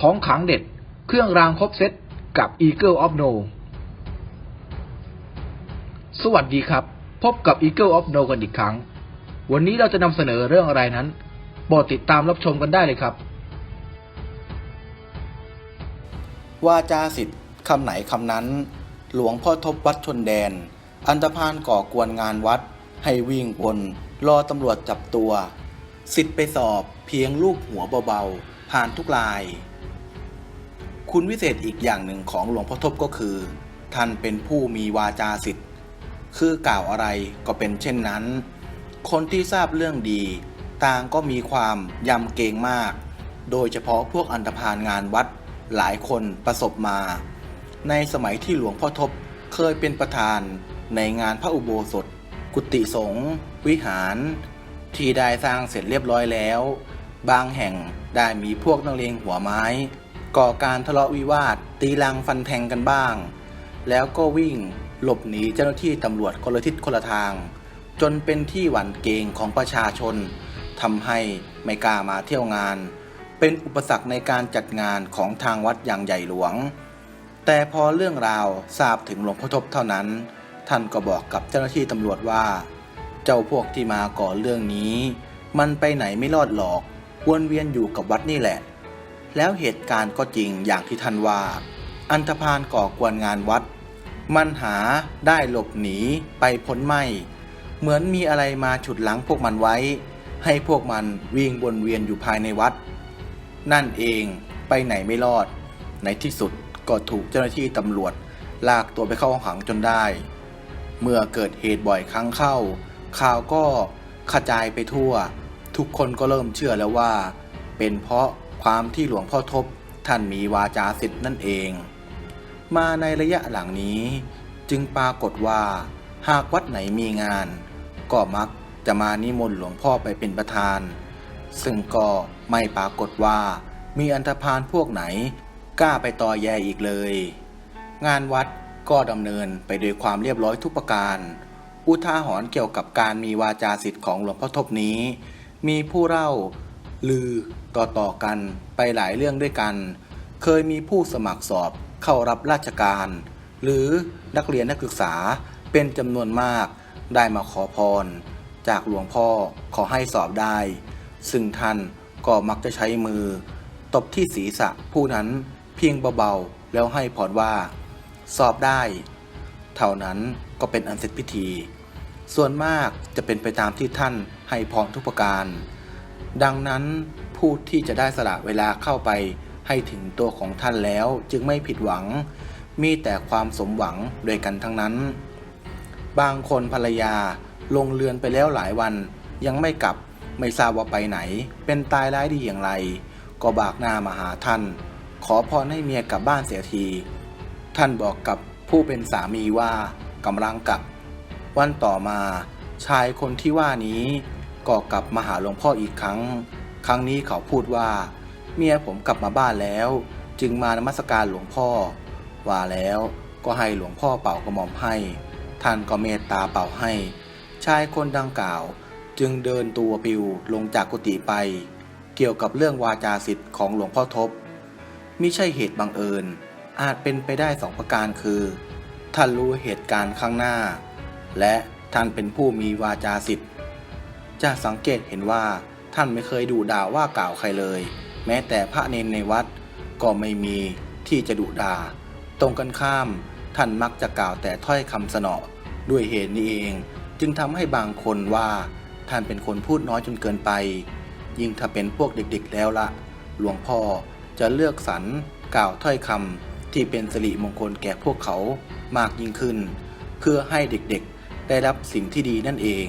ของขังเด็ด เครื่องรางครบเซตกับ Eagle of No สวัสดีครับ พบกับ Eagle of No กันอีกครั้ง วันนี้เราจะนำเสนอเรื่องอะไรนั้นโปรดติดตามรับชมกันได้เลยครับ วาจาสิทธิ์คำไหนคำนั้น หลวงพ่อทบวัดชนแดน อันธพาลก่อกวนงานวัด ให้วิ่งวนรอตำรวจจับตัว สิทธิ์ไปสอบเพียงลูกหัวเบาๆ ผ่านทุกลาย คุณวิเศษอีกอย่างหนึ่งของหลวงพ่อทบก็คือ ท่านเป็นผู้มีวาจาสิทธิ์ คือกล่าวอะไรก็เป็นเช่นนั้น คนที่ทราบเรื่องดี ต่างก็มีความยำเกรงมาก โดยเฉพาะพวกอันธพาลงานวัดหลายคนประสบมา ในสมัยที่หลวงพ่อทบเคยเป็นประธานในงานพระอุโบสถ กุฏิสงฆ์วิหาร ที่ได้สร้างเสร็จเรียบร้อยแล้ว บางแห่งได้มีพวกนักเลงหัวไม้ ก่อการทะเลาะวิวาท ตีลังฟันแทงกันบ้าง แล้วก็วิ่งหลบหนีเจ้าหน้าที่ตำรวจคนละทิศคนละทาง จนเป็นที่หวั่นเกรงของประชาชนทำให้ไม่กล้ามาเที่ยวงาน เป็นอุปสรรคในการจัดงานของทางวัดอย่างใหญ่หลวง แต่พอเรื่องราวทราบถึงหลวงพ่อทบเท่านั้น ท่านก็บอกกับเจ้าหน้าที่ตำรวจว่า เจ้าพวกที่มาก่อเรื่องนี้ มันไปไหนไม่รอดหรอก วนเวียนอยู่กับวัดนี่แหละ แล้วเหตุการณ์ก็จริงอย่างที่ท่านว่า อันธพาลก่อกวนงานวัด มันหาได้หลบหนีไปพ้นไม่ เหมือนมีอะไรมาฉุดหลังพวกมันไว้ ให้พวกมันวิ่งวนเวียนอยู่ภายในวัด นั่นเองไปไหนไม่รอด ในที่สุดก็ถูกเจ้าหน้าที่ตำรวจ ลากตัวไปเข้าห้องขังจนได้ เมื่อเกิดเหตุบ่อยครั้งเข้า ข่าวก็กระจายไปทั่ว ทุกคนก็เริ่มเชื่อแล้วว่า เป็นเพราะ ความที่หลวงพ่อทบท่านมีวาจาสิทธิ์นั่นเอง มาในระยะหลังนี้จึงปรากฏว่าหากวัดไหนมีงาน ก็มักจะมานิมนต์หลวงพ่อไปเป็นประธาน ซึ่งก็ไม่ปรากฏว่ามีอันธพาลพวกไหนกล้าไปต่อแยอีกเลย งานวัดก็ดำเนินไปโดยความเรียบร้อยทุกประการ อุทาหรณ์เกี่ยวกับการมีวาจาสิทธิ์ของหลวงพ่อทบนี้ มีผู้เล่า ลือต่อๆกันไปหลายเรื่องด้วยกัน เคยมีผู้สมัครสอบเข้ารับราชการ หรือนักเรียนนักศึกษาเป็นจำนวนมากได้มาขอพร จากหลวงพ่อขอให้สอบได้ ซึ่งท่านก็มักจะใช้มือ ตบที่ศีรษะผู้นั้นเพียงเบาๆ แล้วให้พรว่า สอบได้ เท่านั้นก็เป็นอันเสร็จพิธี ส่วนมากจะเป็นไปตามที่ท่านให้พรทุกประการ ดังนั้นผู้ที่จะได้สละเวลาเข้าไปให้ถึงตัวของท่านแล้วจึงไม่ผิดหวัง มีแต่ความสมหวังโดวยกันทั้งนั้น บางคนภรรยาลงเรือนไปแล้วหลายวัน ยังไม่กลับไม่ทราบว่าไปไหน เป็นตายร้ายดีอย่างไร ก็บากหน้ามาหาท่าน ขอพรให้เมียกลับบ้านเสียที ท่านบอกกับผู้เป็นสามีว่ากำลังกลับ วันต่อมาชายคนที่ว่านี้ ก็กลับมาหาหลวงพ่ออีกครั้ง ครั้งนี้เขาพูดว่า เมียผมกลับมาบ้านแล้ว จึงมานมัสการหลวงพ่อ ว่าแล้วก็ให้หลวงพ่อเป่ากระหม่อมให้ ท่านก็เมตตาเป่าให้ ชายคนดังกล่าว จึงเดินตัวปิวลงจากกุฏิไป เกี่ยวกับเรื่องวาจาสิทธิ์ของหลวงพ่อทบมิใช่เหตุบังเอิญ อาจเป็นไปได้สองประการคือ ท่านรู้เหตุการณ์ข้างหน้า และท่านเป็นผู้มีวาจาสิทธิ์ จะสังเกตเห็นว่าท่านไม่เคยดุด่าว่ากล่าวใครเลย แม้แต่พระเนนในวัดก็ไม่มีที่จะดุด่า ตรงกันข้าม ท่านมักจะกล่าวแต่ถ้อยคำสนอ ด้วยเหตุนี้เอง จึงทำให้บางคนว่า ท่านเป็นคนพูดน้อยจนเกินไป ยิ่งถ้าเป็นพวกเด็กๆแล้วละหลวงพ่อจะเลือกสรรกล่าวถ้อยคำที่เป็นสิริมงคลแก่พวกเขามากยิ่งขึ้น เพื่อให้เด็กๆ ได้รับสิ่งที่ดีนั่นเอง